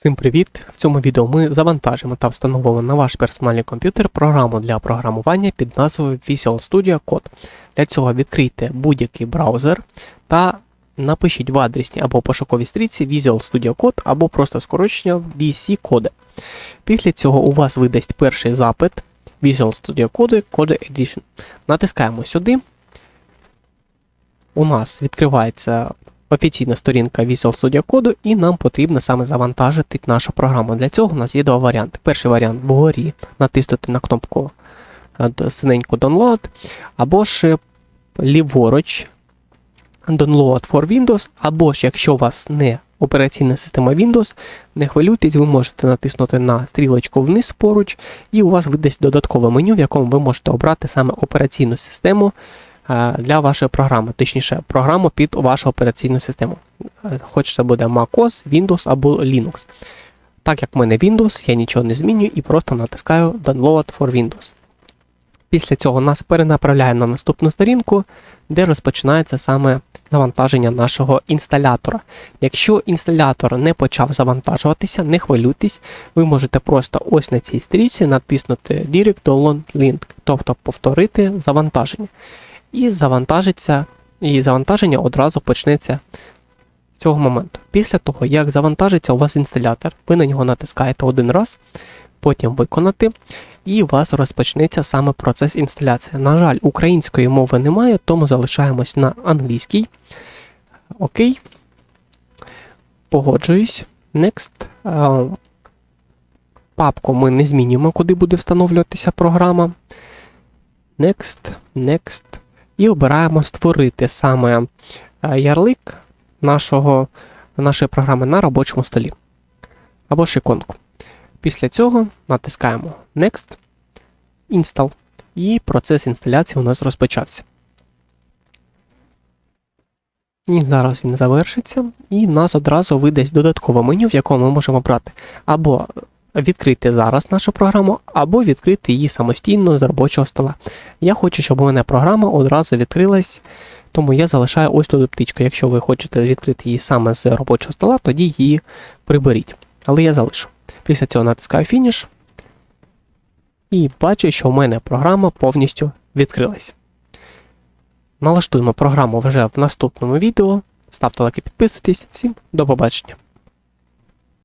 Всім привіт! В цьому відео ми завантажимо та встановимо на ваш персональний комп'ютер програму для програмування під назвою Visual Studio Code. Для цього відкрийте будь-який браузер та напишіть в адресній або пошуковій стрічці Visual Studio Code або просто скорочення VC Code. Після цього у вас видасть перший запит Visual Studio Code Code Edition. Натискаємо сюди. У нас відкривається офіційна сторінка Visual Studio Code, і нам потрібно саме завантажити нашу програму. Для цього у нас є два варіанти. Перший варіант вгорі натиснути на кнопку е, синеньку Download, або ж ліворуч Download for Windows, або ж якщо у вас не операційна система Windows, не хвилюйтесь, ви можете натиснути на стрілочку вниз поруч, і у вас видасть додаткове меню, в якому ви можете обрати саме операційну систему е, для вашої програми, точніше, програму під вашу операційну систему. Е, Хоч це буде macOS, Windows або Linux. Так як в мене Windows, я нічого не змінюю і просто натискаю Download for Windows. Після цього нас перенаправляє на наступну сторінку, де розпочинається саме завантаження нашого інсталятора. Якщо інсталятор не почав завантажуватися, не хвилюйтесь, ви можете просто ось на цій стрічці натиснути Direct Download Link, тобто повторити завантаження. І завантажиться, і завантаження одразу почнеться з цього моменту. Після того, як завантажиться у вас інсталятор, ви на нього натискаєте один раз, потім виконати, і у вас розпочнеться саме процес інсталяції. На жаль, української мови немає, тому залишаємось на англійській. Окей. Погоджуюсь. Next. Папку ми не змінюємо, куди буде встановлюватися програма. Next, Next. І обираємо створити саме е, ярлик нашого, нашої програми на робочому столі. Або ж іконку. Після цього натискаємо Next, Install, і процес інсталяції у нас розпочався. І зараз він завершиться, і в нас одразу видасть додаткове меню, в якому ми можемо брати або відкрити зараз нашу програму, або відкрити її самостійно з робочого стола. Я хочу, щоб у мене програма одразу відкрилась, тому я залишаю ось тут птичку. Якщо ви хочете відкрити її саме з робочого стола, тоді її приберіть. Але я залишу. Після цього натискаю фініш. І бачу, що в мене програма повністю відкрилась. Налаштуємо програму вже в наступному відео. Ставте лайки, підписуйтесь. Всім до побачення.